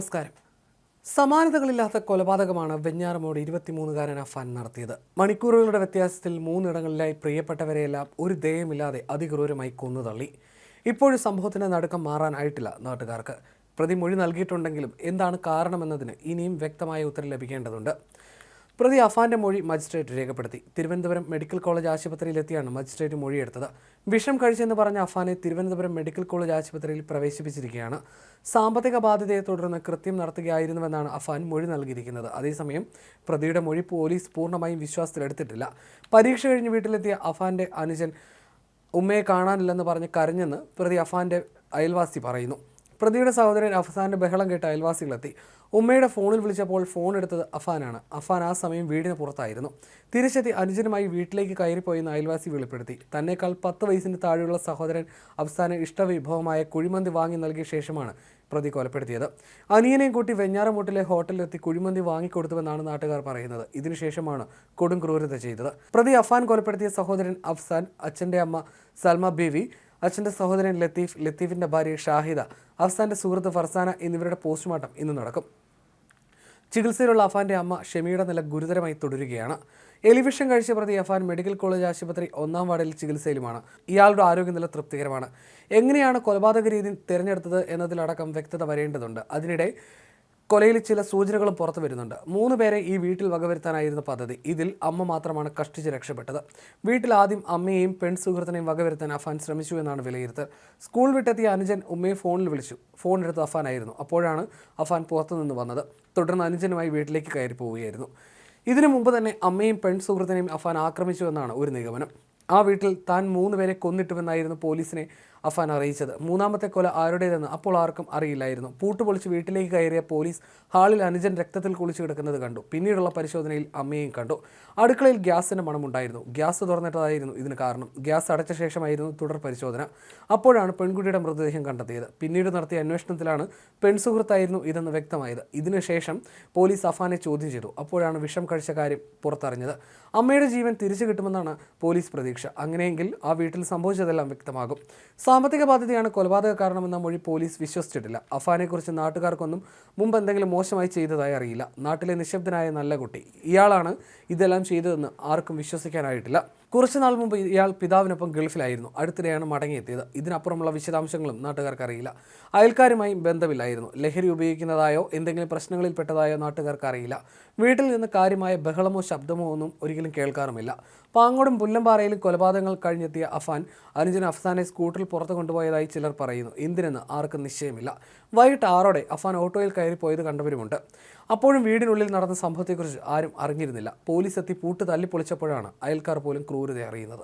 നമസ്കാരം. സമാനതകളില്ലാത്ത കൊലപാതകമാണ് വെഞ്ഞാറമോട് ഇരുപത്തിമൂന്നുകാരൻ അഫാൻ നടത്തിയത്. മണിക്കൂറുകളുടെ വ്യത്യാസത്തിൽ മൂന്നിടങ്ങളിലായി പ്രിയപ്പെട്ടവരെയെല്ലാം ഒരു ദയമില്ലാതെ അതിക്രൂരമായി കൊന്നു തള്ളി ഇപ്പോഴും സംഭവത്തിന് നടുക്കം മാറാനായിട്ടില്ല നാട്ടുകാർക്ക്. പ്രതി മൊഴി നൽകിയിട്ടുണ്ടെങ്കിലും എന്താണ് കാരണമെന്നതിന് ഇനിയും വ്യക്തമായ ഉത്തരം ലഭിക്കേണ്ടതുണ്ട്. പ്രതി അഫാന്റെ മൊഴി മജിസ്ട്രേറ്റ് രേഖപ്പെടുത്തി. തിരുവനന്തപുരം മെഡിക്കൽ കോളേജ് ആശുപത്രിയിലെത്തിയാണ് മജിസ്ട്രേറ്റ് മൊഴിയെടുത്തത്. വിഷം കഴിച്ചെന്ന് പറഞ്ഞ അഫാനെ തിരുവനന്തപുരം മെഡിക്കൽ കോളേജ് ആശുപത്രിയിൽ പ്രവേശിപ്പിച്ചിരിക്കുകയാണ്. സാമ്പത്തിക ബാധ്യതയെ തുടർന്ന് കൃത്യം നടത്തുകയായിരുന്നുവെന്നാണ് അഫാൻ മൊഴി നൽകിയിരിക്കുന്നത്. അതേസമയം പ്രതിയുടെ മൊഴി പോലീസ് പൂർണമായും വിശ്വാസത്തിലെടുത്തിട്ടില്ല. പരീക്ഷ കഴിഞ്ഞ് വീട്ടിലെത്തിയ അഫാന്റെ അനുജൻ ഉമ്മയെ കാണാനില്ലെന്ന് പറഞ്ഞ് കരഞ്ഞെന്ന് പ്രതി അഫാന്റെ അയൽവാസി പറയുന്നു. പ്രതിയുടെ സഹോദരൻ അഫ്സാന്റെ ബഹളം കേട്ട് അയൽവാസികളെത്തി. ഉമ്മയുടെ ഫോണിൽ വിളിച്ചപ്പോൾ ഫോൺ എടുത്തത് അഫാനാണ്. അഫാൻ ആ സമയം വീടിന് പുറത്തായിരുന്നു. തിരിച്ചെത്തി അനുജനുമായി വീട്ടിലേക്ക് കയറിപ്പോയെന്ന് അയൽവാസി വെളിപ്പെടുത്തി. തന്നേക്കാൾ പത്ത് വയസ്സിന് താഴെയുള്ള സഹോദരൻ അഫ്സാന് ഇഷ്ടവിഭവമായ കുഴിമന്തി വാങ്ങി നൽകിയ ശേഷമാണ് പ്രതി കൊലപ്പെടുത്തിയത്. അനിയനെയും കൂട്ടി വെഞ്ഞാറമൂട്ടിലെ ഹോട്ടലിലെത്തി കുഴിമന്തി വാങ്ങിക്കൊടുത്തുവെന്നാണ് നാട്ടുകാർ പറയുന്നത്. ഇതിനുശേഷമാണ് കൊടും ക്രൂരത ചെയ്തത്. പ്രതി അഫാൻ കൊലപ്പെടുത്തിയ സഹോദരൻ അഫ്സാൻ അച്ഛന്റെ അമ്മ സൽമ ബീവി അച്ഛന്റെ സഹോദരൻ ലത്തീഫ് ലത്തീഫിന്റെ ഭാര്യ ഷാഹിദ അഫ്സാന്റെ സുഹൃത്ത് ഫർസാന എന്നിവരുടെ പോസ്റ്റ്മോർട്ടം ഇന്ന് നടക്കും. ചികിത്സയിലുള്ള അഫാന്റെ അമ്മ ഷെമിയുടെ നില ഗുരുതരമായി തുടരുകയാണ്. എലിവിഷൻ കഴിച്ച പ്രതി അഫാൻ മെഡിക്കൽ കോളേജ് ആശുപത്രി ഒന്നാം വാർഡിൽ ചികിത്സയിലുമാണ്. ഇയാളുടെ ആരോഗ്യനില തൃപ്തികരമാണ്. എങ്ങനെയാണ് കൊലപാതക രീതി തിരഞ്ഞെടുത്തത് എന്നതിലടക്കം വ്യക്തത വരേണ്ടതുണ്ട്. അതിനിടെ കൊലയിൽ ചില സൂചനകളും പുറത്തു വരുന്നുണ്ട്. മൂന്ന് പേരെ ഈ വീട്ടിൽ വകവരുത്താനായിരുന്നു പദ്ധതി. ഇതിൽ അമ്മ മാത്രമാണ് കഷ്ടിച്ച് രക്ഷപ്പെട്ടത്. വീട്ടിൽ ആദ്യം അമ്മയെയും പെൺ സുഹൃത്തിനെയും വകവരുത്താൻ അഫാൻ ശ്രമിച്ചു എന്നാണ് വിലയിരുത്തൽ. സ്കൂൾ വിട്ടെത്തിയ അനുജൻ ഉമ്മയെ ഫോണിൽ വിളിച്ചു. ഫോൺ എടുത്ത് അഫാനായിരുന്നു. അപ്പോഴാണ് അഫാൻ പുറത്തുനിന്ന് വന്നത്. തുടർന്ന് അനുജനുമായി വീട്ടിലേക്ക് കയറി പോവുകയായിരുന്നു. ഇതിനു മുമ്പ് തന്നെ അമ്മയും പെൺ സുഹൃത്തിനെയും അഫാൻ ആക്രമിച്ചു എന്നാണ് ഒരു നിഗമനം. ആ വീട്ടിൽ താൻ മൂന്ന് പേരെ കൊന്നിട്ടുവെന്നായിരുന്നു പോലീസിനെ അഫാൻ അറിയിച്ചത്. മൂന്നാമത്തെ കൊല ആരുടേതെന്ന് അപ്പോൾ ആർക്കും അറിയില്ലായിരുന്നു. പൂട്ട് പൊളിച്ച് വീട്ടിലേക്ക് കയറിയ പോലീസ് ഹാളിൽ അനുജൻ രക്തത്തിൽ കുളിച്ചു കിടക്കുന്നത് കണ്ടു. പിന്നീടുള്ള പരിശോധനയിൽ അമ്മയെയും കണ്ടു. അടുക്കളയിൽ ഗ്യാസിന്റെ മണമുണ്ടായിരുന്നു. ഗ്യാസ് തുറന്നിട്ടതായിരുന്നു ഇതിന് കാരണം. ഗ്യാസ് അടച്ച ശേഷമായിരുന്നു തുടർ പരിശോധന. അപ്പോഴാണ് പെൺകുട്ടിയുടെ മൃതദേഹം കണ്ടെത്തിയത്. പിന്നീട് നടത്തിയ അന്വേഷണത്തിലാണ് പെൺസുഹൃത്തായിരുന്നു ഇതെന്ന് വ്യക്തമായത്. ഇതിനുശേഷം പോലീസ് അഫാനെ ചോദ്യം ചെയ്തു. അപ്പോഴാണ് വിഷം കഴിച്ച കാര്യം പുറത്തറിഞ്ഞത്. അമ്മയുടെ ജീവൻ തിരിച്ചു കിട്ടുമെന്നാണ് പോലീസ് പ്രതീക്ഷ. അങ്ങനെയെങ്കിൽ ആ വീട്ടിൽ സംഭവിച്ചതെല്ലാം വ്യക്തമാകും. സാമ്പത്തിക ബാധ്യതയാണ് കൊലപാതക കാരണമെന്ന മൊഴി പോലീസ് വിശ്വസിച്ചിട്ടില്ല. അഫാനെക്കുറിച്ച് നാട്ടുകാർക്കൊന്നും മുമ്പ് എന്തെങ്കിലും മോശമായി ചെയ്തതായി അറിയില്ല. നാട്ടിലെ നിശബ്ദനായ നല്ല കുട്ടി. ഇയാളാണ് ഇതെല്ലാം ചെയ്തതെന്ന് ആർക്കും വിശ്വസിക്കാനായിട്ടില്ല. കുറച്ച് നാൾ മുമ്പ് ഇയാൾ പിതാവിനൊപ്പം ഗൾഫിലായിരുന്നു. അടുത്തിടെയാണ് മടങ്ങിയെത്തിയത്. ഇതിനപ്പുറമുള്ള വിശദാംശങ്ങളും നാട്ടുകാർക്കറിയില്ല. അയൽക്കാരുമായി ബന്ധമില്ലായിരുന്നു. ലഹരി ഉപയോഗിക്കുന്നതായോ എന്തെങ്കിലും പ്രശ്നങ്ങളിൽ പെട്ടതായോ നാട്ടുകാർക്ക് അറിയില്ല വീട്ടിൽ നിന്ന് കാര്യമായ ബഹളമോ ശബ്ദമോ ഒന്നും ഒരിക്കലും കേൾക്കാറുമില്ല. പാങ്ങോടും പുല്ലമ്പാറയിലും കൊലപാതകങ്ങൾ കഴിഞ്ഞെത്തിയ അഫാൻ അനുജൻ അഫ്സാനെ സ്കൂട്ടറിൽ പുറത്തു കൊണ്ടുപോയതായി ചിലർ പറയുന്നു. എന്തിനെന്ന് ആർക്കും നിശ്ചയമില്ല. വൈകിട്ട് ആറോടെ അഫാൻ ഓട്ടോയിൽ കയറി പോയത് കണ്ടവരുമുണ്ട്. അപ്പോഴും വീടിനുള്ളിൽ നടന്ന സംഭവത്തെക്കുറിച്ച് ആരും അറിഞ്ഞിരുന്നില്ല. പോലീസ് എത്തി പൂട്ട് തല്ലിപ്പൊളിച്ചപ്പോഴാണ് അയൽക്കാർ പോലും ക്രൂരത അറിയുന്നത്